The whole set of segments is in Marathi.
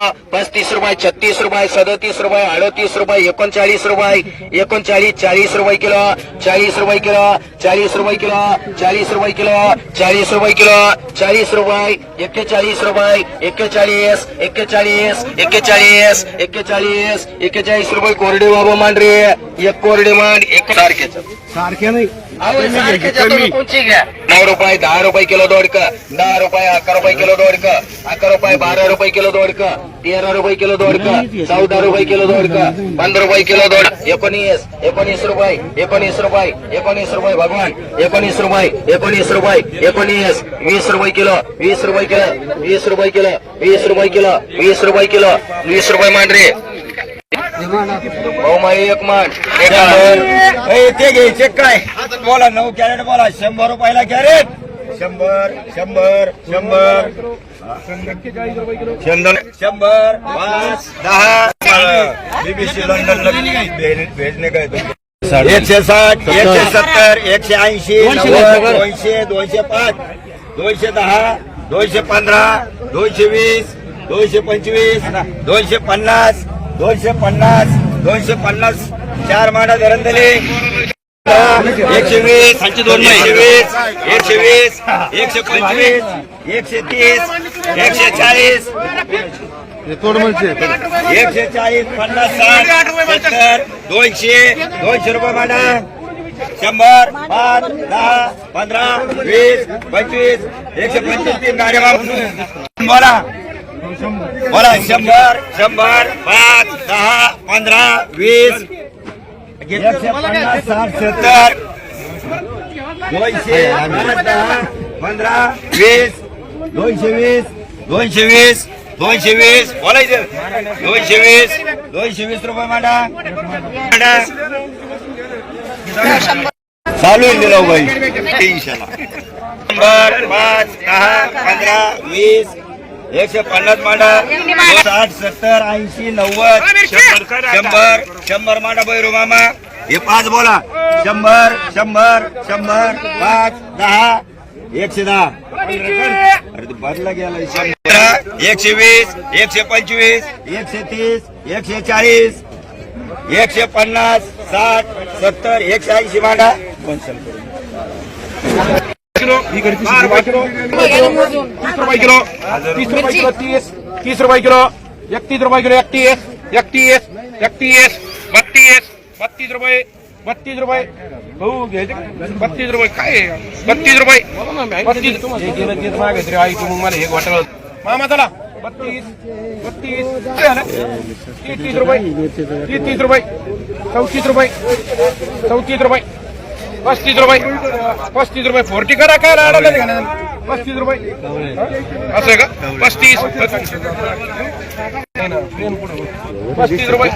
पस्तीस रुपये छत्तीस रुपये सदतीस रुपये अडतीस रुपये एकोणचाळीस रुपये एकोणचाळीस चाळीस रुपये किलो चाळीस रुपये किलो चाळीस रुपये किलो चाळीस रुपये किलो चाळीस रुपये किलो चाळीस रुपये एक्केचाळीस रुपये एक्केचाळीस एक्केचाळीस एक्केचाळीस एक्केचाळीस एक्केचाळीस रुपये कोरडे बाबा मांडरे एक कोरडे मांड एक सारखेच. सारखे नाही. नऊ रुपये दहा रुपये किलो दोडक दहा रुपये अकरा रुपये किलो दोडक अकरा रुपये बारा रुपये किलो दोडक. तेरा रुपये किलो दोडक चौदा रुपये किलो दोडक पंधरा रुपये किलो दोडक. एकोणीस एकोणीस रुपये एकोणीस रुपये एकोणीस रुपये भगवान. एकोणीस रुपये एकोणीस रुपये एकोणीस. वीस रुपये किलो वीस रुपये किलो वीस रुपये किलो वीस रुपये किलो वीस रुपये किलो वीस रुपये मांडरे. एक मान ते घ्यायचे काय? बोला नऊ कॅरेट बोला. शंभर रुपयाला कॅरेट. शंभर शंभर शंभर. शंभर पाच दहा बीबीसी लंडन भेजणे काय एकशे साठ एकशे सत्तर एकशे ऐंशी दोनशे दोनशे पाच दोनशे दहा दोनशे पंधरा दोनशे वीस दोनशे पंचवीस दोनशे पन्नास दोनशे पन्नास दोनशे पन्नास. चार माडा धरंदले एकशे वीस एकशे वीस एकशे वीस एकशे पंचवीस एकशे तीस एकशे चाळीस. एकशे चाळीस पन्नास साठ सत्तर दोनशे दोनशे रुपये माडा शंभर पाच दहा पंधरा वीस पंचवीस एकशे पंचवीस बोला. बोला शंभर शंभर पाच दहा पंधरा वीस. एकशे पन्नास साठ सत्तर. दोनशे दहा पंधरा वीस. दोनशे वीस दोनशे वीस दोनशे वीस बोलायचं. दोनशे वीस दोनशे वीस रुपये मांडा. मांडा. चालू आहे दिलं बाई शंभर पाच दहा पंधरा वीस एकशे पन्नास मांडा. साठ सत्तर ऐंशी नव्वद. शंभर शंभर मांडा बैरू मामा. हे पाच बोला. शंभर शंभर शंभर पाच दहा एकशे दहा. अरे ते बदला गेला एकशे वीस एकशे पंचवीस. एकशे तीस एकशे चाळीस एकशे पन्नास साठ सत्तर एकशे ऐंशी मांडा. Kilo kilo. तीस रुपये किलो. तीस रुपये किलो तीस. तीस रुपये किलो. एकतीस रुपये किलो एकतीस. एकतीस एकतीस बत्तीस बत्तीस रुपये. बत्तीस रुपये. हो घ्यायचे? बत्तीस रुपये. काय? बत्तीस रुपये. बत्तीस. मागायचं रे आई तू मग मला हे घोटाळा मामा चला. बत्तीस. बत्तीस? तीस रुपये. तीस तीस रुपये. चौतीस रुपये. चौतीस रुपये. पस्तीस रुपये. पस्तीस रुपये. फोर्टी करा काय अडवलं? पस्तीस रुपये. असं आहे का? पस्तीस. पस्तीस रुपये.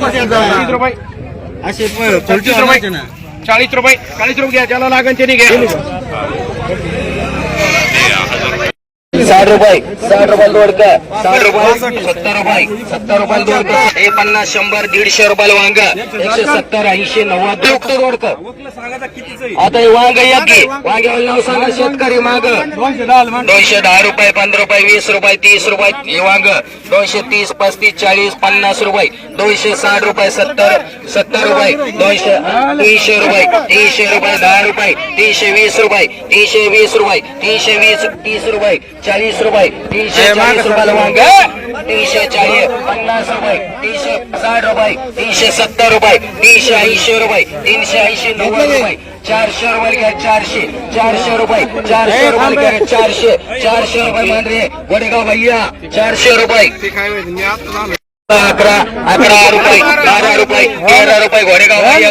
पस्तीस रुपये. असे पस्तीस रुपये. चाळीस रुपये. चाळीस रुपये घ्या ज्याला लागन त्याने घ्या. साठ रुपये. साठ रुपये दोडक साठ रुपये सत्तर रुपये. सत्तर रुपये दोडक हे पन्नास शंभर दीडशे रुपयाला वांग. एकशे सत्तर ऐंशी नव्वद. दोडक दोडक आता हे वांग या की. वांग्यावर नाव सांगा शेतकरी माग. दोनशे दहा रुपये पंधरा रुपये वीस रुपये तीस रुपये हे वांग. दोनशे तीस पस्तीस चाळीस पन्नास रुपये. दोनशे साठ रुपये सत्तर सत्तर रुपये. दोनशे तीनशे रुपये तीनशे रुपये दहा रुपये तीनशे वीस रुपये तीनशे वीस रुपये तीनशे वीस तीस रुपये. चाळीस रुपये. तीनशे चाळीस रुपयाला वांग. तीनशे चाळीस पन्नास रुपये. तीनशे साठ रुपये. तीनशे सत्तर रुपये. तीनशे ऐंशी रुपये. तीनशे ऐंशी नव्वद रुपये. चारशे रुपये घ्या चारशे. चारशे रुपये. चारशे रुपये घ्या चारशे. चारशे रुपये मांडरे वडगाव भैया. चारशे रुपये. अकरा अकरा रुपये बारा रुपये तेरा रुपये घोडेगाव भैया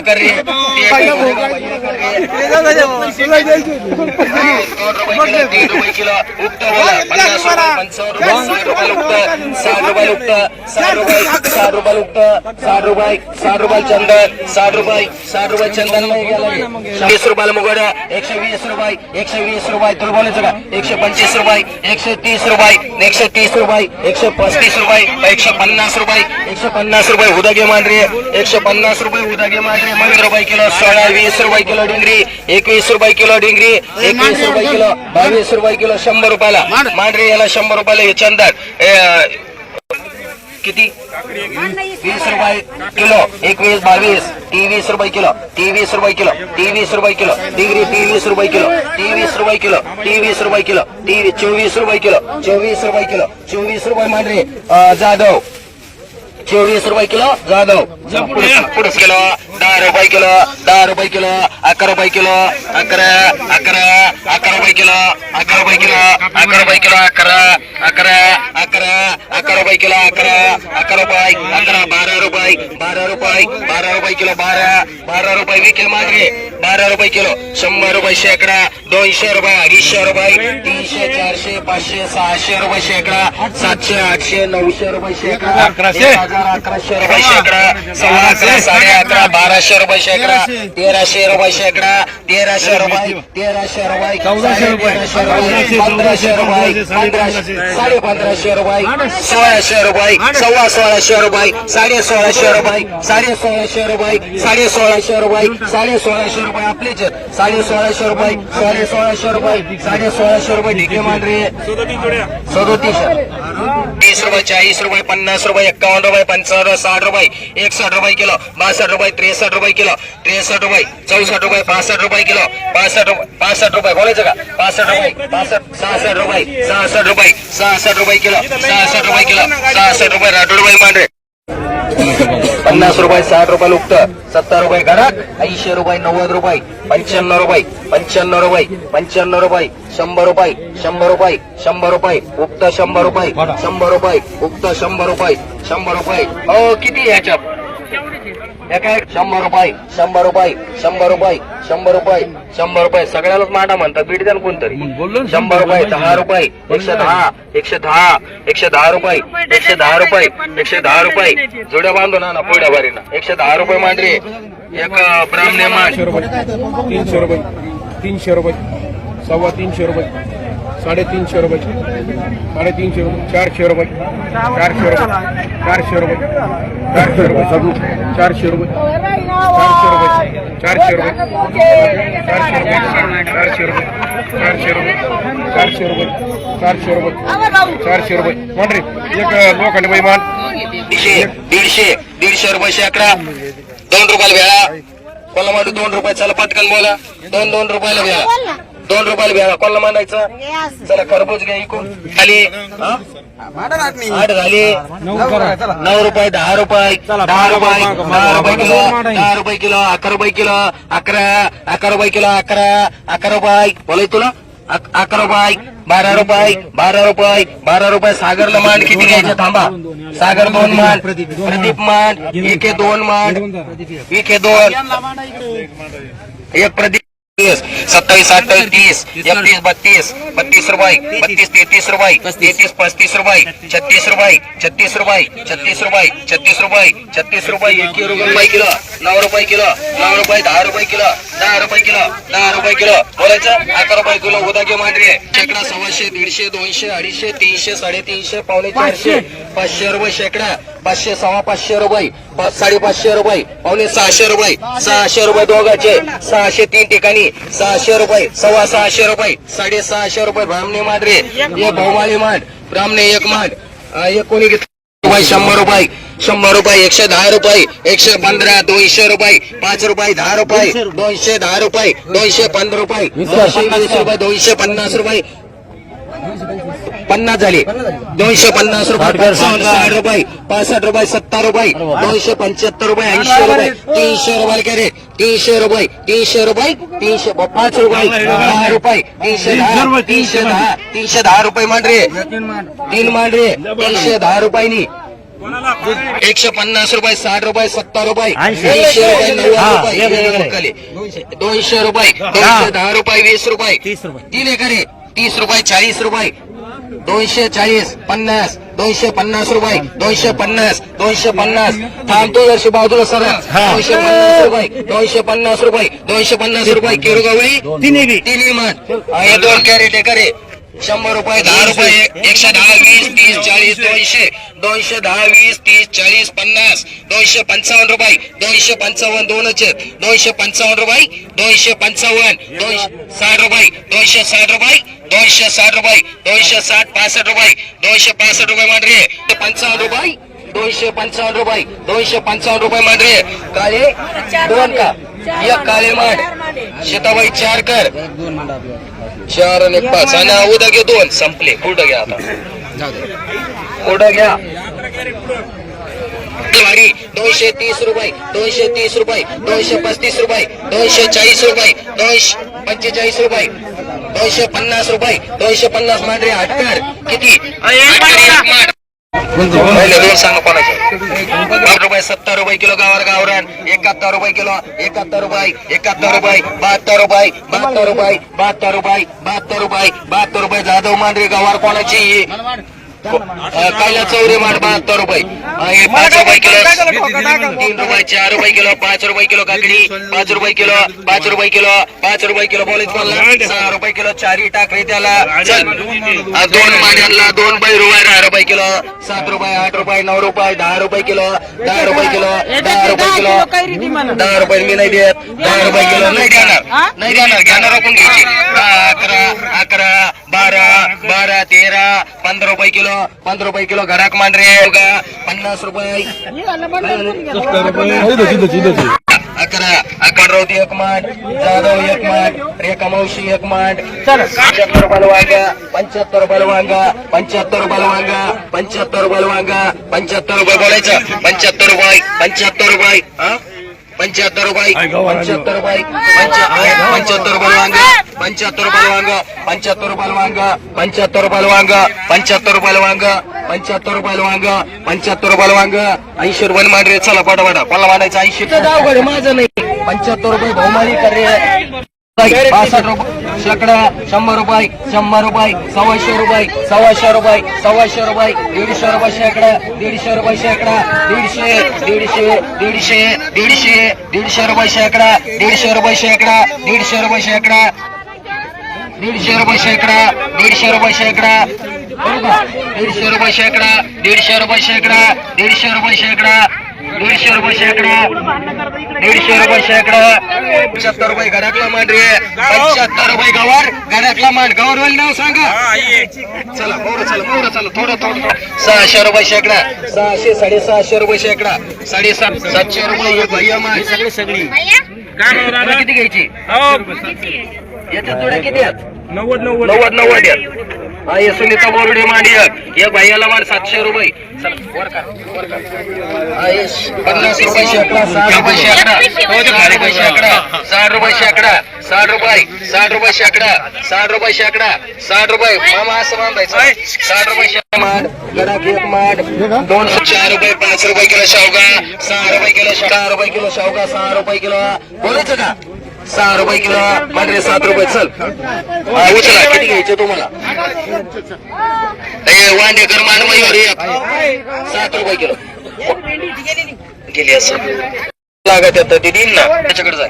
रुपये किलो उक्त पन्नास रुपये पंचावन्न रुपये साठ रुपये उक्त साठ रुपये उक्त साठ रुपये साठ रुपये उक्त साठ रुपये साठ रुपये चंदन साठ रुपये साठ रुपये चंदन नाही गेला वीस रुपयाला मुगड एकशे वीस रुपये एकशे वीस रुपये तुला बोलायचं का एकशे पंचवीस रुपये एकशे तीस रुपये एकशे तीस रुपये एकशे पस्तीस रुपये एकशे पन्नास रुपये. रुपये एकशे पन्नास रुपये उदागे मांडरे. एकशे पन्नास रुपये उदागे मांडरे. पंधरा रुपये किलो सोळा वीस रुपये किलो डिंगरी. एकवीस रुपये किलो डिंगरी. एकवीस रुपये किलो बावीस रुपये किलो शंभर रुपयाला. मांडरे याला शंभर रुपयाला हे चंदन किती? वीस रुपये किलो. एकवीस बावीस तेवीस रुपये किलो. तेवीस रुपये किलो. तेवीस रुपये किलो. डिग्री तेवीस रुपये किलो. तेवीस रुपये किलो. तेवीस रुपये किलो. चोवीस रुपये किलो. चोवीस रुपये किलो. चोवीस रुपये मांडरे. जाधव. चोवीस रुपये किलो जाधव. पुढे किलो दहा रुपये किलो दहा रुपये किलो अकरा रुपये किलो अकरा अकरा अकरा रुपये किलो अकरा रुपये किलो अकरा रुपये किलो अकरा अकरा अकरा अकरा रुपये किलो अकरा अकरा रुपये अकरा बारा रुपये बारा रुपये बारा रुपये किलो बारा बारा रुपये विकेल मागे. बारा रुपये किलो शंभर रुपये शेकडा दोनशे रुपये अडीचशे रुपये तीनशे चारशे पाचशे सहाशे रुपये शेकडा सातशे आठशे नऊशे रुपये शेकडा अकराशे. हजार अकराशे रुपये शेकडा अकरा साडे अकरा बाराशे रुपये शेकडा तेराशे. रुपये शेकडा तेराशे रुपये तेराशे रुपये चौदाशे रुपये पंधराशे रुपये पंधराशे साडे पंधराशे रुपये सोळाशे रुपये सव्वा सोळाशे रुपये साडे सोळाशे रुपये साडे सोळाशे रुपये साडे सोळाशे रुपये साडे सोळाशे रुपये आपलेच. साडे सोळाशे रुपये साडे सोळाशे रुपये साडे सोळाशे रुपये ढिके मांडरे. सदोतीसशे तीस रुपये चाळीस रुपये पन्नास रुपये एक्कावन्न रुपये पंचावन्न साठ रुपये एकसष्ट रुपये किलो बासष्ट रुपये त्रेसष्ट रुपये किलो त्रेसष्ट रुपये चौसष्ट रुपये पासष्ट रुपये किलो पासष्ट रुपये पासष्ट रुपये बोलायचं का? पासष्ट रुपये पासष्ट सहासष्ट रुपये सहासष्ट रुपये सहासष्ट रुपये किलो सहासष्ट रुपये किलो सहासष्ट रुपये राठोड रुपये मांडरे. पन्नास रुपये साठ रुपये लुकत. सत्तर रुपये घरात ऐंशी रुपये नव्वद रुपये पंच्याण्णव रुपये पंच्याण्णव रुपये पंच्याण्णव रुपये शंभर रुपये शंभर रुपये शंभर रुपये उक्त शंभर रुपये शंभर रुपये उक्त शंभर रुपये शंभर रुपये. किती ह्याच्यात हे काय शंभर रुपये शंभर रुपये शंभर रुपये शंभर रुपये शंभर रुपये. सगळ्यालाच माटा म्हणतात बीड द्या ना कोणतरी. शंभर रुपये दहा रुपये एकशे दहा एकशे दहा एकशे दहा रुपये एकशे दहा रुपये एकशे दहा रुपये. जोड्या बांधून ना पुढ्या बारीनं एकशे दहा रुपये मांडरे एक ब्राह्मणे मांड. तीनशे रुपये तीनशे रुपये सव्वा तीनशे रुपये. साडेतीनशे रुपये साडेतीनशे रुपये चारशे रुपये चारशे रुपये चारशे रुपये चारशे रुपये सगळं चारशे रुपये चारशे रुपये चारशे रुपये चारशे रुपये चारशे रुपये चारशे रुपये चारशे रुपये चारशे रुपये चारशे रुपये म्हणरे एक लोकांनी बैमान दीडशे दीडशे दीडशे रुपये शेकडा दोन रुपयाला वेळा कोल्हा मांडू दोन रुपये चला पटकन बोला दोन दोन रुपयाला वेळा दोन रुपयाला वेळा कोल्हा मांडायचं? चला खरबूज घ्या इकून. खाली. हा? आठ झाली. नऊ रुपये दहा रुपये दहा रुपये दहा रुपये किलो दहा रुपये किलो अकरा रुपये किलो अकरा अकरा रुपये किलो अकरा अकरा रुपये. बोलाय तुला? अक- अकरा रुपये बारा रुपये बारा रुपये बारा रुपये. सागरला मांड किती घ्यायचे थांबा. सागर दोन मांड. प्रदीप मांड. एके दोन मांड. एके दोन. एक प्रदीप सत्तावीस अठ्ठावीस तीस एकतीस बत्तीस बत्तीस रुपये बत्तीस तेहतीस रुपये तेहतीस पस्तीस रुपये छत्तीस रुपये छत्तीस रुपये छत्तीस रुपये छत्तीस रुपये छत्तीस रुपये एक रुपये किलो नऊ रुपये किलो नऊ रुपये दहा रुपये किलो दहा रुपये किलो दहा रुपये किलो. बोलायचं? अकरा रुपये किलो उद्या घे मांडरे शेकडा सव्वाशे दीडशे दोनशे अडीचशे तीनशे साडेतीनशे पावणे चारशे पाचशे रुपये शेकडा पाचशे सव्वा पाचशे रुपये साडेपाचशे रुपये पावणे सहाशे रुपये सहाशे रुपये दोघाचे सहाशे तीन ठिकाणी सहाशे रुपये सवा सहाशे रुपये साडेसहाशे रुपये ब्राह्मणे मांडरे एक बहुमाली मांड ब्राह्मणी एक मांड. एक कोणी रुपये शंभर रुपये शंभर रुपये एकशे दहा रुपये एकशे पंधरा दोनशे रुपये पाच रुपये दहा रुपये दोनशे दहा रुपये दोनशे पंधरा रुपये. दोनशे वीस रुपये दोनशे पन्नास रुपये. पन्नास झाले. दोनशे पन्नास रुपये साठ रुपये पासष्ट रुपये सत्तर रुपये दोनशे पंच्याहत्तर रुपये ऐंशी रुपये तीनशे रुपये काय रे तीनशे रुपये तीनशे रुपये तीनशे पाच रुपये दहा रुपये तीनशे दहा तीनशे दहा तीनशे दहा रुपये मांडरे तीन मांडरे तीनशे दहा रुपयांनी. एकशे पन्नास रुपये साठ रुपये सत्तर रुपये ऐंशी. रुपये नव्वद रुपये खाली. दोनशे. रुपये दोनशे दहा रुपये वीस रुपये. दिले का रे. तीस रुपये चाळीस रुपये दोनशे चाळीस पन्नास दोनशे पन्नास रुपये दोनशे पन्नास दोनशे पन्नास थांबतो जरशी बाजूला सर दोनशे पन्नास रुपये दोनशे पन्नास रुपये दोनशे पन्नास रुपये किलो गवळी. तिन्ही तिन्ही मन हे दोन कॅरेट आहे. करे शंभर रुपये दहा रुपये एकशे दहा वीस तीस चाळीस दोनशे. दोनशे दहा वीस तीस चाळीस पन्नास. दोनशे पंचावन्न रुपये दोनशे पंचावन्न दोनच दोनशे पंचावन्न रुपये दोनशे पंचावन्न दोनशे साठ रुपये दोनशे साठ रुपये दोनशे साठ रुपये दोनशे साठ पासष्ट रुपये दोनशे पासष्ट रुपये मांडरे. पंचावन्न रुपये दोनशे पंचावन्न रुपये दोनशे पंचावन्न रुपये मांडरे. काळे दोन का? एक काळे मांड. शेताबाई चार कर. चार आणि पाच. आणि उद्या घे दोन. संपले. कुठं घ्या आता? कुठं घ्या? दोनशे तीस रुपये दोनशे तीस रुपये दोनशे पस्तीस रुपये दोनशे चाळीस रुपये दोनशे पंचेचाळीस रुपये. दोनशे पन्नास रुपये दोनशे पन्नास मांडरे अठ्ठर किती. पहिले दोन सांगा कोणाचे. रुपये सत्तर रुपये किलो गावर गावरान एकाहत्तर रुपये किलो एकाहत्तर रुपये एकाहत्तर रुपये बहात्तर रुपये बहात्तर रुपये बहात्तर रुपये बहात्तर रुपये बहात्तर रुपये जाधव मांडरे गावार कोणाची? कायला चौरे माड बहात्तर रुपये. पाच रुपये किलो तीन रुपये चार रुपये किलो पाच रुपये किलो काकडी पाच रुपये किलो पाच रुपये किलो पाच रुपये किलो बोलायच मला. सहा रुपये किलो चारी टाकरे त्याला. चल. दोन माड्यांना दोन बाई रुपये दहा रुपये किलो सात रुपये आठ रुपये नऊ रुपये दहा रुपये किलो दहा रुपये किलो दहा रुपये किलो. दहा रुपये मी नाही देत. दहा रुपये किलो नाही देणार. नाही देणार. घेणार आपण घ्यायची. अकरा अकरा. बारा बारा तेरा पंधरा रुपये किलो पंधरा रुपये किलो घराक मांडरे का पन्नास रुपये. अकरा अकरावती एक माठ जाधव एक माठ रेखा मावशी एक माठ पंच्याहत्तर रुपयाला वांगा पंच्याहत्तर रुपयाला वांगा पंच्याहत्तर रुपयाला वांगा पंच्याहत्तर रुपयाला वांगा पंच्याहत्तर रुपये बोलायचं. पंच्याहत्तर रुपये पंच्याहत्तर रुपये हा? पंच्याहत्तर रुपये पंच्याहत्तर रुपये पंच्याहत्तर रुपयाला वांगा. पंच्याहत्तर रुपयाला वांगा पंच्याहत्तर रुपयाला वांगा पंच्याहत्तर रुपयाला वांगा पंच्याहत्तर रुपयाला वांगा पंच्याहत्तर रुपयाला वांगा पंच्याहत्तर रुपयाला वांगा ऐंशी रुपयाला मांडरे चला पटापटा. पल्ला मांडायचं ऐंशी. अवघड माझं नाही. पंच्याहत्तर रुपये बहुमानी कर. रे पासष्ट रुपये शेकडा शंभर रुपये शंभर रुपये सव्वाशे रुपये सव्वाशे रुपये सव्वाशे रुपये दीडशे रुपये शेकडा दीडशे रुपये शेकडा दीडशे दीडशे दीडशे दीडशे दीडशे रुपये शेकडा दीडशे रुपये शेकडा दीडशे रुपये शेकडा. दीडशे रुपये शेकडा दीडशे रुपये शेकडा. दीडशे रुपये शेकडा दीडशे रुपये शेकडा दीडशे रुपये शेकडा दीडशे रुपये शेकडा दीडशे रुपये शेकडा. पंच्याहत्तर रुपये घरातला मांड रे पंच्याहत्तर रुपये गवर घरातला मांड. गवर नाव सांगा. चला मोर चला मोर चला थोडं थोडं. सहाशे रुपये शेकडा. सहाशे साडेसहाशे रुपये शेकडा. साडेसात सातशे रुपये भैया मांड. सगळी सगळी. तुला किती घ्यायची? याच्या जोड्या किती आहेत? नव्वद नव्वद. नव्वद नव्वद आहेत. हा हे सुनीता बोर्डे मांडी एक एक भैयाला मांड सातशे रुपये. चला, वर कर, वर कर. हा, हे पन्नास रुपये शेकडा साठ रुपये शेकडा. साठ रुपये शेकडा. साठ रुपये शेकडा. साठ रुपये साठ रुपये शेकडा. साठ रुपये शेकडा. साठ रुपये. मामा असं बांधायचं. साठ रुपये शेकडा. मांड गडाक एक मांड. दोनशे चार रुपये पाच रुपये किलो शेवगा. सहा रुपये किलो शे- सहा रुपये किलो शेवगा सहा रुपये किलो. बोलायचं का? सहा रुपये किलो मांडरे सात रुपये. चल. हा, उचला. किती घ्यायचे तुम्हाला? हे वांडेकर मानवाईवर सात रुपये किलो. गेली असं. लागत येतं ते देईन ना. त्याच्याकडे जाय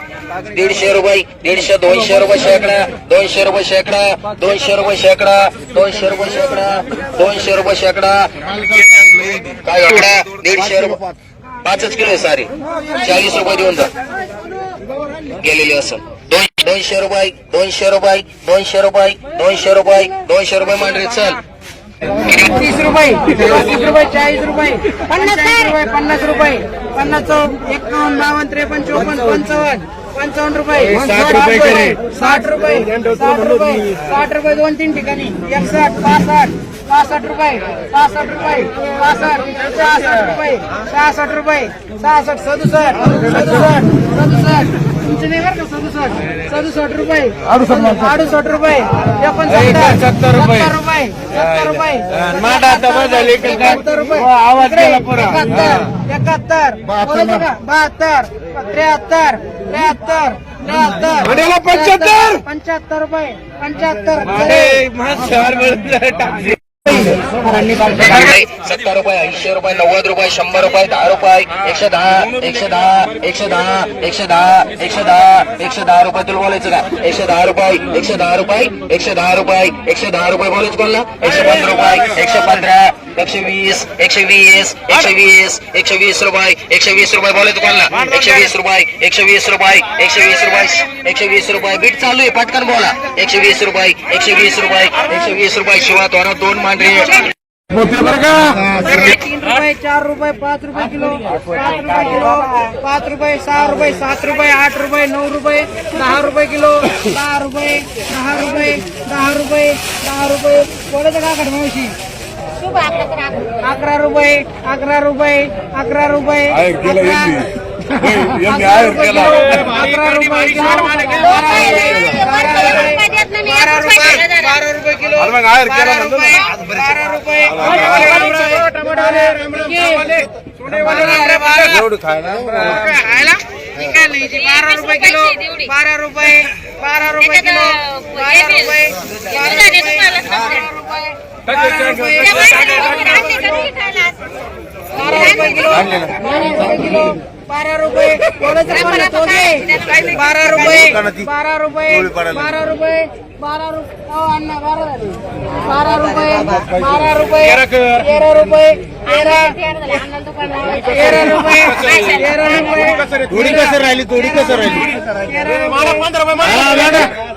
दीडशे रुपये दीडशे दोनशे रुपये शेकडा दोनशे रुपये शेकडा दोनशे रुपये शेकडा दोनशे रुपये शेकडा दोनशे रुपये शेकडा. काय दीडशे रुपये. पाचच किलो आहे सारी. चाळीस रुपये देऊन जा. गेलेले असं दोन दोनशे रुपये दोनशे रुपये दोनशे रुपये दोनशे रुपये दोनशे रुपये मांडरे चल. तीस रुपये पस्तीस रुपये चाळीस रुपये पन्नास रुपये पन्नास रुपये पन्नास एकावन्न बावन्न त्रेपन्न चौपन्न पंचावन्न पंचावन्न रुपये. साठ रुपये साठ रुपये साठ रुपये साठ रुपये दोन तीन ठिकाणी. एकसष्ट पासष्ट पासष्ट रुपये पासष्ट रुपये पासष्ट सहासष्ट रुपये सहासष्ट रुपये सहासष्ट सदुसष्ट सदुसष्ट सदुसष्ट. तुमचे नाही बरं का? सदुसष्ट. सदुसष्ट रुपये. अडुसष्ट रुपये. एकोणसत्तर सत्तर. रुपये. रुपये. सत्तर रुपये. रुपये. आवाज एकाहत्तर. एकाहत्तर. बोलायचं का? बहात्तर. त्र्याहत्तर. त्र्याहत्तर. त्र्याहत्तर. पंच्याहत्तर! पंच्याहत्तर. रुपये. पंच्याहत्तर. सत्तर रुपये ऐंशी रुपये नव्वद रुपये शंभर रुपये दहा रुपये एकशे दहा एकशे दहा एकशे दहा एकशे दहा एकशे दहा एकशे दहा रुपये तुला बोलायचं का? एकशे दहा रुपये एकशे दहा रुपये एकशे दहा रुपये एकशे दहा रुपये बोलायचं कोणला? एकशे पंधरा रुपये एकशे पंधरा एकशे वीस एकशे वीस एकशे वीस एकशे वीस रुपये एकशे वीस रुपये बोला दुकानला एकशे वीस रुपये एकशे वीस रुपये एकशे वीस रुपये एकशे वीस रुपये. बीट चालू आहे पटकन बोला. एकशे वीस रुपये एकशे वीस रुपये एकशे वीस रुपये शिवा तोरा दोन मांडरे तीन रुपये चार रुपये पाच रुपये किलो पाच रुपये किलो पाच रुपये सहा रुपये सात रुपये आठ रुपये नऊ रुपये दहा रुपये किलो दहा रुपये दहा रुपये दहा रुपये दहा रुपये. बोलायचं का कडे मावशी अकरा रुपये अकरा रुपये अकरा रुपये अकरा रुपये. किलो अकरा रुपये किलो. बारा रुपये. खायला? बारा रुपये किलो. बारा रुपये. बारा रुपये किलो. बारा रुपये. बारा रुपये. बारा रुपये बारा रुपये बारा रुपये बारा रुपये बारा रुपये बारा रुपये बारा रुपये तेरा रुपये तेरा तेरा रुपये तेरा रुपये थोडी कसं राहिली थोडी कसं राहिली तेरा रुपये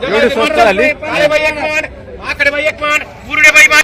एवढी स्वस्त झाली आकडे बाई एक मान आकडे एक मान बुरडे बाई